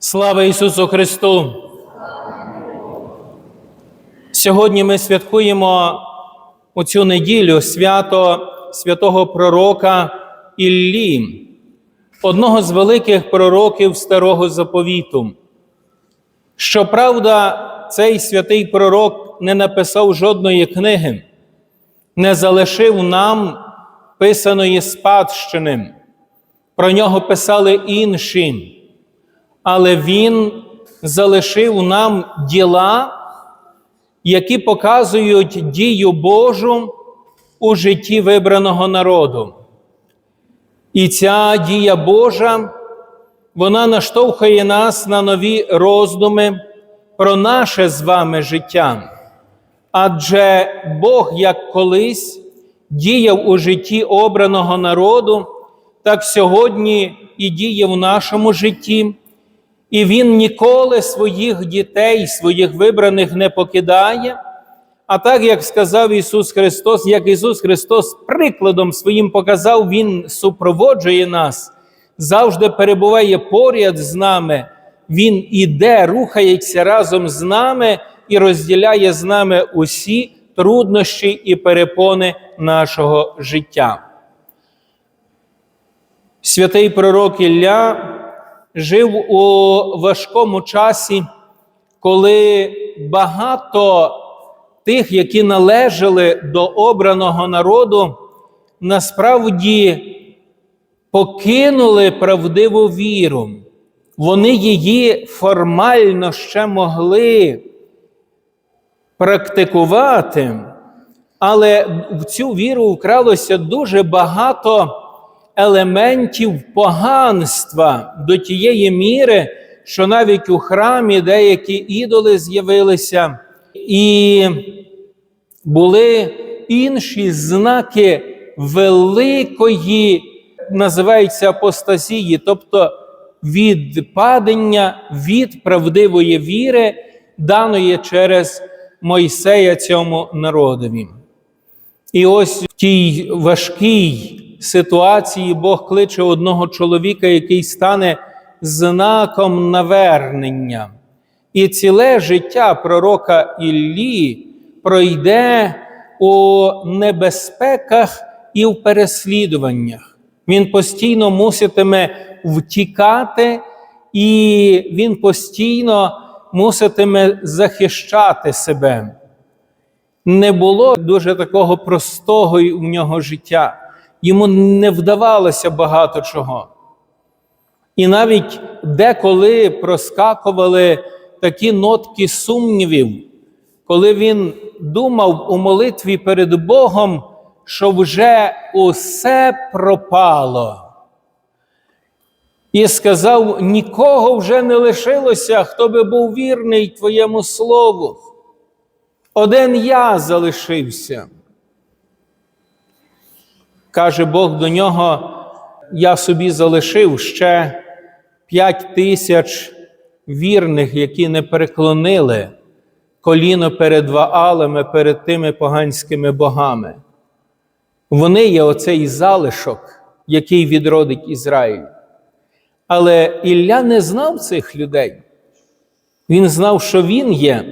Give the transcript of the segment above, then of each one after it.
Слава Ісусу Христу! Сьогодні ми святкуємо у цю неділю свято святого пророка Іллі, одного з великих пророків Старого Заповіту. Щоправда, цей святий пророк не написав жодної книги, не залишив нам писаної спадщини. Про нього писали інші але Він залишив нам діла, які показують дію Божу у житті вибраного народу. І ця дія Божа, вона наштовхує нас на нові роздуми про наше з вами життя. Адже Бог, як колись діяв у житті обраного народу, так сьогодні і діє в нашому житті. І Він ніколи своїх дітей, своїх вибраних не покидає. А так, як сказав Ісус Христос, як Ісус Христос прикладом своїм показав, Він супроводжує нас, завжди перебуває поряд з нами, Він іде, рухається разом з нами і розділяє з нами усі труднощі і перепони нашого життя. Святий пророк Ілля жив у важкому часі, коли багато тих, які належали до обраного народу, насправді покинули правдиву віру. Вони її формально ще могли практикувати, але в цю віру вкралося дуже багато елементів поганства до тієї міри, що навіть у храмі деякі ідоли з'явилися, і були інші знаки великої, називаються апостазії, тобто відпадення від правдивої віри, даної через Мойсея цьому народові. І ось в тій важкій ситуації Бог кличе одного чоловіка, який стане знаком навернення. І ціле життя пророка Іллі пройде у небезпеках і в переслідуваннях. Він постійно муситиме втікати, і він постійно муситиме захищати себе. Не було дуже такого простого в нього життя йому не вдавалося багато чого. І навіть деколи проскакували такі нотки сумнівів, коли він думав у молитві перед Богом, що вже усе пропало. І сказав: нікого вже не лишилося, хто би був вірний Твоєму слову. Один я залишився. Каже Бог до нього: я собі залишив ще п'ять тисяч вірних, які не переклонили коліно перед ваалами, перед тими поганськими богами. Вони є оцей залишок, який відродить Ізраїль. Але Ілля не знав цих людей. Він знав, що він є.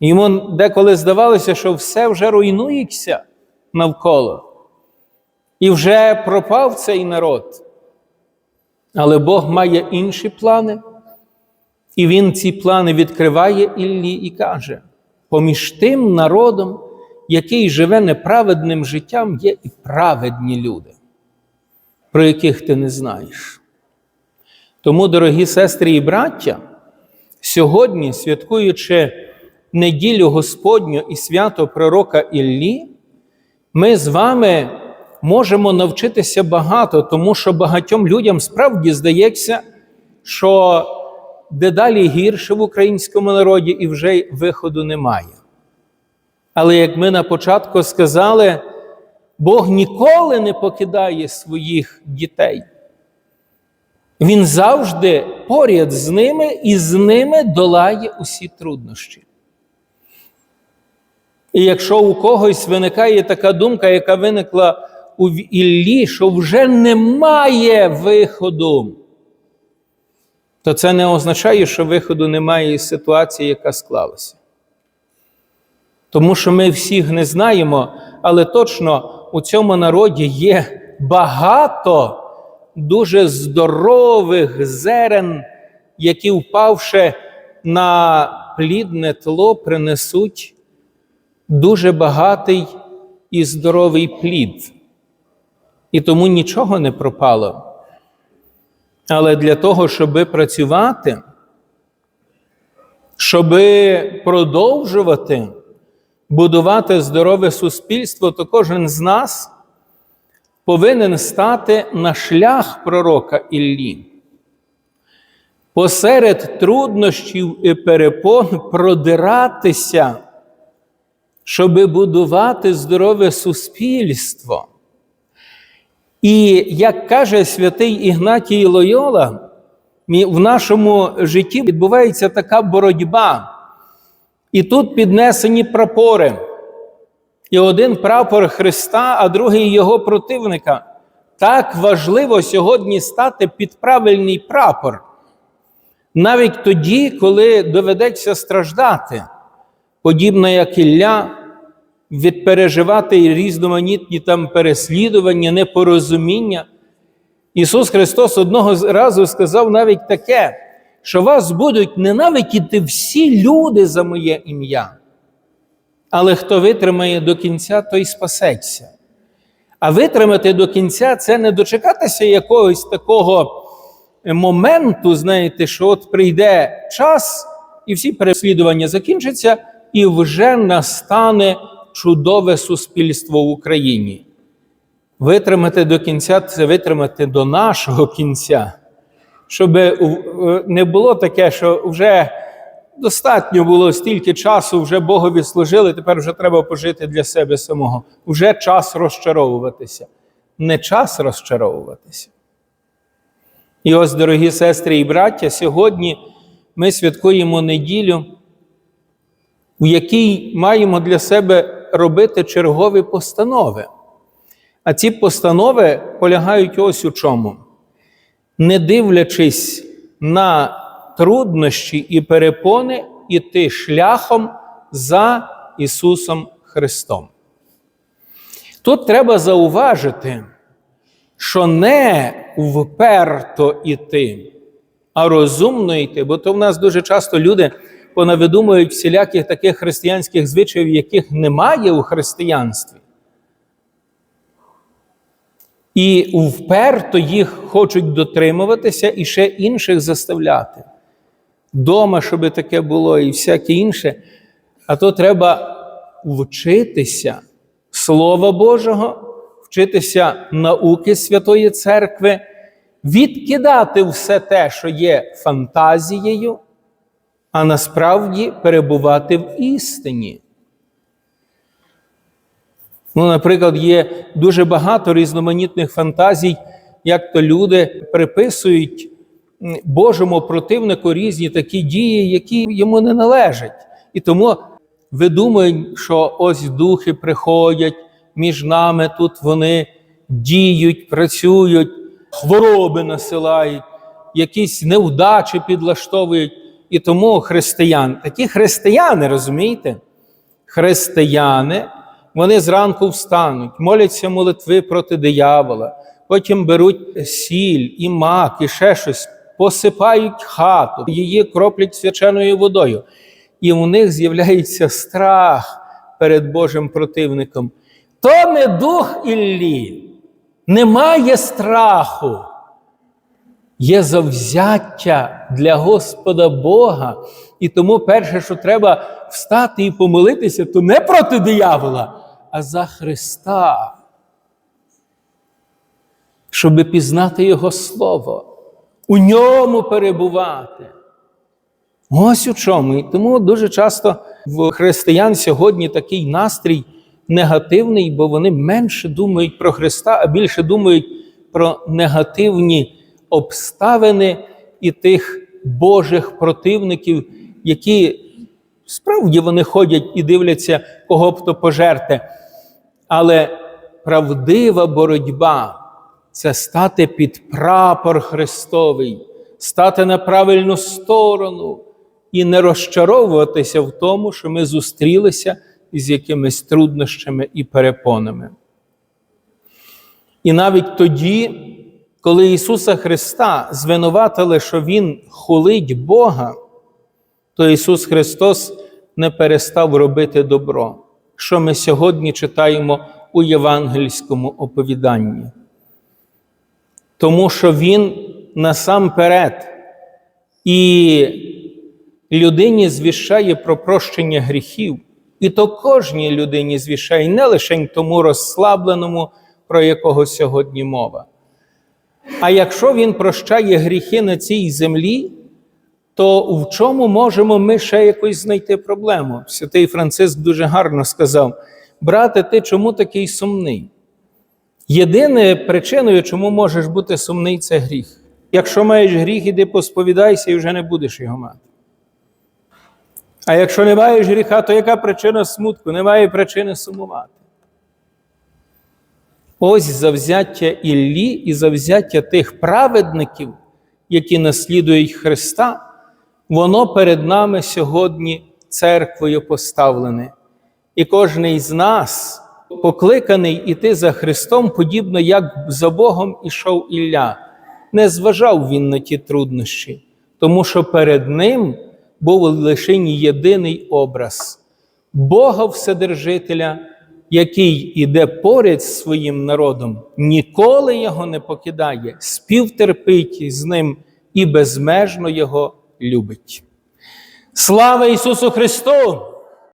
Йому деколи здавалося, що все вже руйнується навколо. І вже пропав цей народ. Але Бог має інші плани, і Він ці плани відкриває Іллі і каже: поміж тим народом, який живе неправедним життям, є і праведні люди, про яких ти не знаєш. Тому, дорогі сестри і браття, сьогодні, святкуючи неділю Господню і свято Пророка Іллі, ми з вами можемо навчитися багато, тому що багатьом людям справді здається, що дедалі гірше в українському народі і вже виходу немає. Але як ми на початку сказали, Бог ніколи не покидає своїх дітей. Він завжди поряд з ними і з ними долає усі труднощі. І якщо у когось виникає така думка, яка виникла у Іллі, що вже немає виходу, то це не означає, що виходу немає із ситуації, яка склалася. Тому що ми всіх не знаємо, але точно у цьому народі є багато дуже здорових зерен, які, впавши на плідне тло, принесуть дуже багатий і здоровий плід. І тому нічого не пропало. Але для того, щоб працювати, щоб продовжувати будувати здорове суспільство, то кожен з нас повинен стати на шлях пророка Іллі. Посеред труднощів і перепон продиратися, щоб будувати здорове суспільство. І як каже святий Ігнатій Лойола, в нашому житті відбувається така боротьба. І тут піднесені прапори. І один прапор Христа, а другий його противника. Так важливо сьогодні стати під правильний прапор. Навіть тоді, коли доведеться страждати, подібно як Ілля, відпереживати різноманітні там переслідування, непорозуміння. Ісус Христос одного разу сказав навіть таке, що вас будуть ненавидіти всі люди за моє ім'я. Але хто витримає до кінця, той спасеться. А витримати до кінця це не дочекатися якогось такого моменту, знаєте, що от прийде час, і всі переслідування закінчаться, і вже настане чудове суспільство в Україні. Витримати до кінця це витримати до нашого кінця, щоб не було таке, що вже достатньо було стільки часу, вже Богові служили, тепер вже треба пожити для себе самого. Вже час розчаровуватися. Не час розчаровуватися. І ось, дорогі сестри і браття, сьогодні ми святкуємо неділю, в якій маємо для себе робити чергові постанови. А ці постанови полягають ось у чому. Не дивлячись на труднощі і перепони, іти шляхом за Ісусом Христом. Тут треба зауважити, що не вперто іти, а розумно йти, бо то в нас дуже часто люди понавидумують всіляких таких християнських звичаїв, яких немає у християнстві. І вперто їх хочуть дотримуватися і ще інших заставляти. Дома, щоб таке було, і всяке інше. А то треба вчитися Слова Божого, вчитися науки Святої Церкви, відкидати все те, що є фантазією, а насправді перебувати в істині. Ну, Наприклад, є дуже багато різноманітних фантазій, як то люди приписують Божому противнику різні такі дії, які йому не належать. І тому видумують, що ось духи приходять між нами, тут вони діють, працюють, хвороби насилають, якісь невдачі підлаштовують. І тому християн, такі християни, розумієте? Християни, вони зранку встануть, моляться молитви проти диявола, потім беруть сіль і мак, і ще щось, посипають хату, її кроплять свяченою водою. І у них з'являється страх перед Божим противником. То не дух Іллі, немає страху. Є завзяття для Господа Бога. І тому перше, що треба встати і помолитися, то не проти диявола, а за Христа, щоб пізнати Його Слово, у ньому перебувати. Ось у чому. І тому дуже часто в християн сьогодні такий настрій негативний, бо вони менше думають про Христа, а більше думають про негативні обставини і тих Божих противників, які справді вони ходять і дивляться, кого б то пожерте. Але правдива боротьба це стати під прапор Христовий, стати на правильну сторону і не розчаровуватися в тому, що ми зустрілися із якимись труднощами і перепонами. І навіть тоді, коли Ісуса Христа звинуватили, що Він хулить Бога, то Ісус Христос не перестав робити добро, що ми сьогодні читаємо у євангельському оповіданні. Тому що Він насамперед і людині звіщає про прощення гріхів, і то кожній людині звіщає, не лише тому розслабленому, про якого сьогодні мова. А якщо Він прощає гріхи на цій землі, то в чому можемо ми ще якось знайти проблему? Святий Франциск дуже гарно сказав: брате, ти чому такий сумний? Єдине причиною, чому можеш бути сумний, це гріх. Якщо маєш гріх, іди посповідайся і вже не будеш його мати. А якщо не маєш гріха, то яка причина смутку? Немає причини сумувати. Ось завзяття Іллі і завзяття тих праведників, які наслідують Христа, воно перед нами сьогодні церквою поставлене. І кожен із нас покликаний іти за Христом, подібно як за Богом ішов Ілля. Не зважав він на ті труднощі, тому що перед ним був лише єдиний образ Бога Вседержителя, який іде поряд з своїм народом, ніколи його не покидає, співтерпить з ним і безмежно його любить. Слава Ісусу Христу!